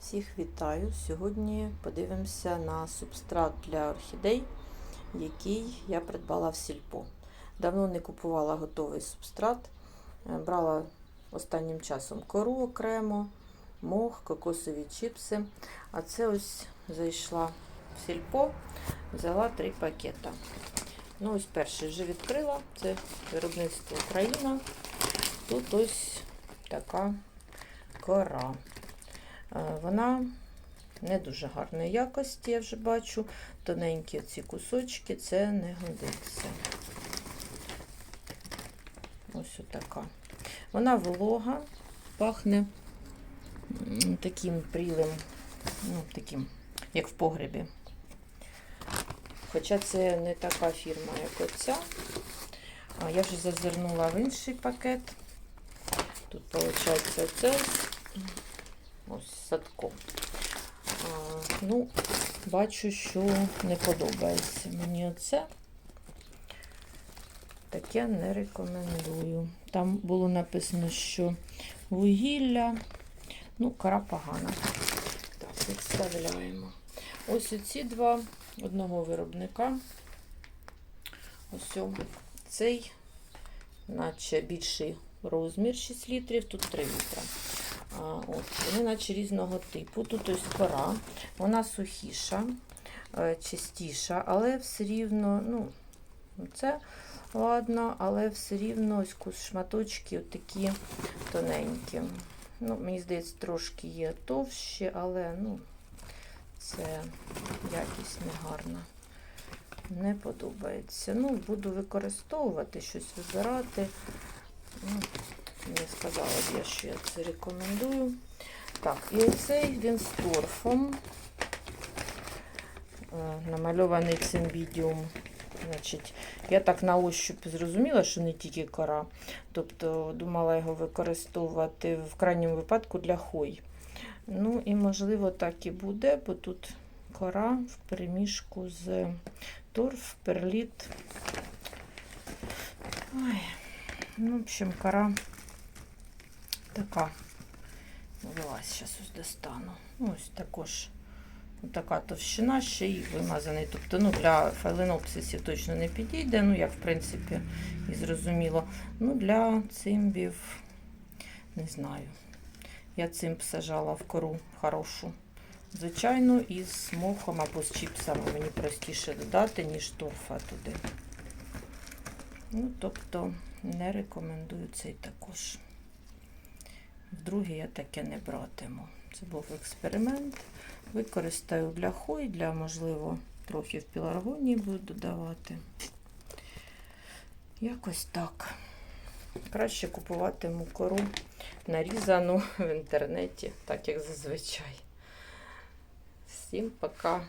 Всіх вітаю! Сьогодні подивимося на субстрат для орхідей, який я придбала в сільпо. Давно не купувала готовий субстрат. Е, Брала останнім часом кору окремо, мох, кокосові чіпси. А це ось зайшла в сільпо, взяла три пакета. Ну, ось перший вже відкрила. Це виробництво Україна. Тут ось така кора. Вона не дуже гарної якості, я вже бачу. Тоненькі ці кусочки, це не годиться. Ось отака. Вона волога, пахне таким прілим, ну, таким, як в погребі. Хоча це не така фірма, як оця. Я вже зазирнула в інший пакет. Тут, виходить, це ось садко. А, ну, бачу, що не подобається мені оце. Таке не рекомендую. Там було написано, що вугілля, ну, кора погана. Так, відставляємо. Ось оці два одного виробника. Ось цей, наче більший розмір 6 літрів, тут 3 літра. От, вони наче різного типу. Тут ось кора, вона сухіша, е, чистіша, але все рівно, ну, це ладно, але все рівно ось кус шматочки такі тоненькі. Ну, Мені здається, трошки є товщі, але ну, це якість негарна. Не подобається. Ну, буду використовувати, щось вибирати. Ну, не сказала б я, що я це рекомендую. Так, і оцей він з торфом. Е, Намальований цимбідіум. Значить, я так на ощупь зрозуміла, що не тільки кора. Тобто думала його використовувати в крайньому випадку для хой. Ну і можливо так і буде, бо тут кора в переміжку з торф, перліт. Ой. Ну, в общем, кора така. Вилазь, зараз ось достану. Ну, Ось також така товщина, ще й вимазаний. Тобто ну, для фаленопсисів точно не підійде, ну, як в принципі і зрозуміло. Ну, для цимбів, не знаю. Я цимб сажала в кору хорошу. Звичайно, із мохом або з чіпсами мені простіше додати, ніж торфа туди. Ну, тобто не рекомендую цей також. Вдруге я таке не братиму. Це був експеримент. Використаю для хой, для, можливо, трохи в піларгонії буду додавати. Якось так. Краще купуватиму кору нарізану в інтернеті, так як зазвичай. Всім пока.